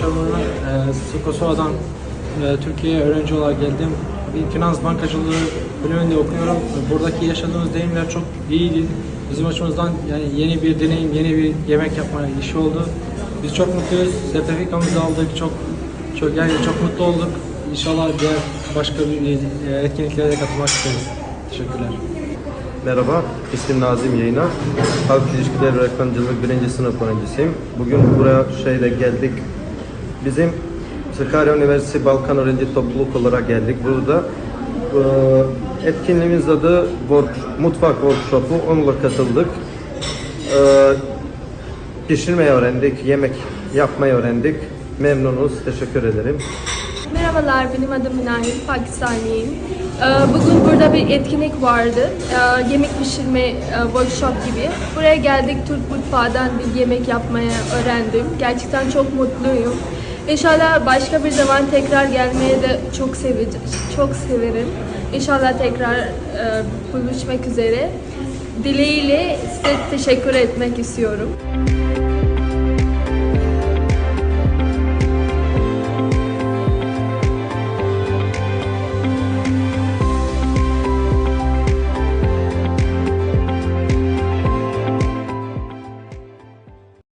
yaşamını e, Kosova'dan e, Türkiye'ye öğrenci olarak geldim. Bir finans bankacılığı bölümünde okuyorum. Buradaki yaşadığımız deneyimler çok iyiydi. Bizim açımızdan yani yeni bir deneyim, yeni bir yemek yapma işi oldu. Biz çok mutluyuz. Sertifikamızı aldık. Çok çok yani çok mutlu olduk. İnşallah diğer başka bir e, etkinliklere de katılmak isteriz. Teşekkürler. Merhaba, ismim Nazım Yayına. Halk İlişkiler ve Reklamcılık birinci sınıf öğrencisiyim. Bugün buraya şeyle geldik. Bizim Sakarya Üniversitesi Balkan Öğrenci Topluluk olarak geldik. Burada e, etkinliğimiz adı work, Mutfak Workshopu. Onunla katıldık. E, pişirmeyi öğrendik, yemek yapmayı öğrendik. Memnunuz, teşekkür ederim. Merhabalar, benim adım Minahil, Pakistanlıyım. Ee, Bugün burada bir etkinlik vardı. Ee, Yemek pişirme e, workshop gibi. Buraya geldik, Türk mutfağından bir yemek yapmayı öğrendim. Gerçekten çok mutluyum. İnşallah başka bir zaman tekrar gelmeye de çok seveceğim, çok severim. İnşallah tekrar e, buluşmak üzere. Dileğiyle size teşekkür etmek istiyorum.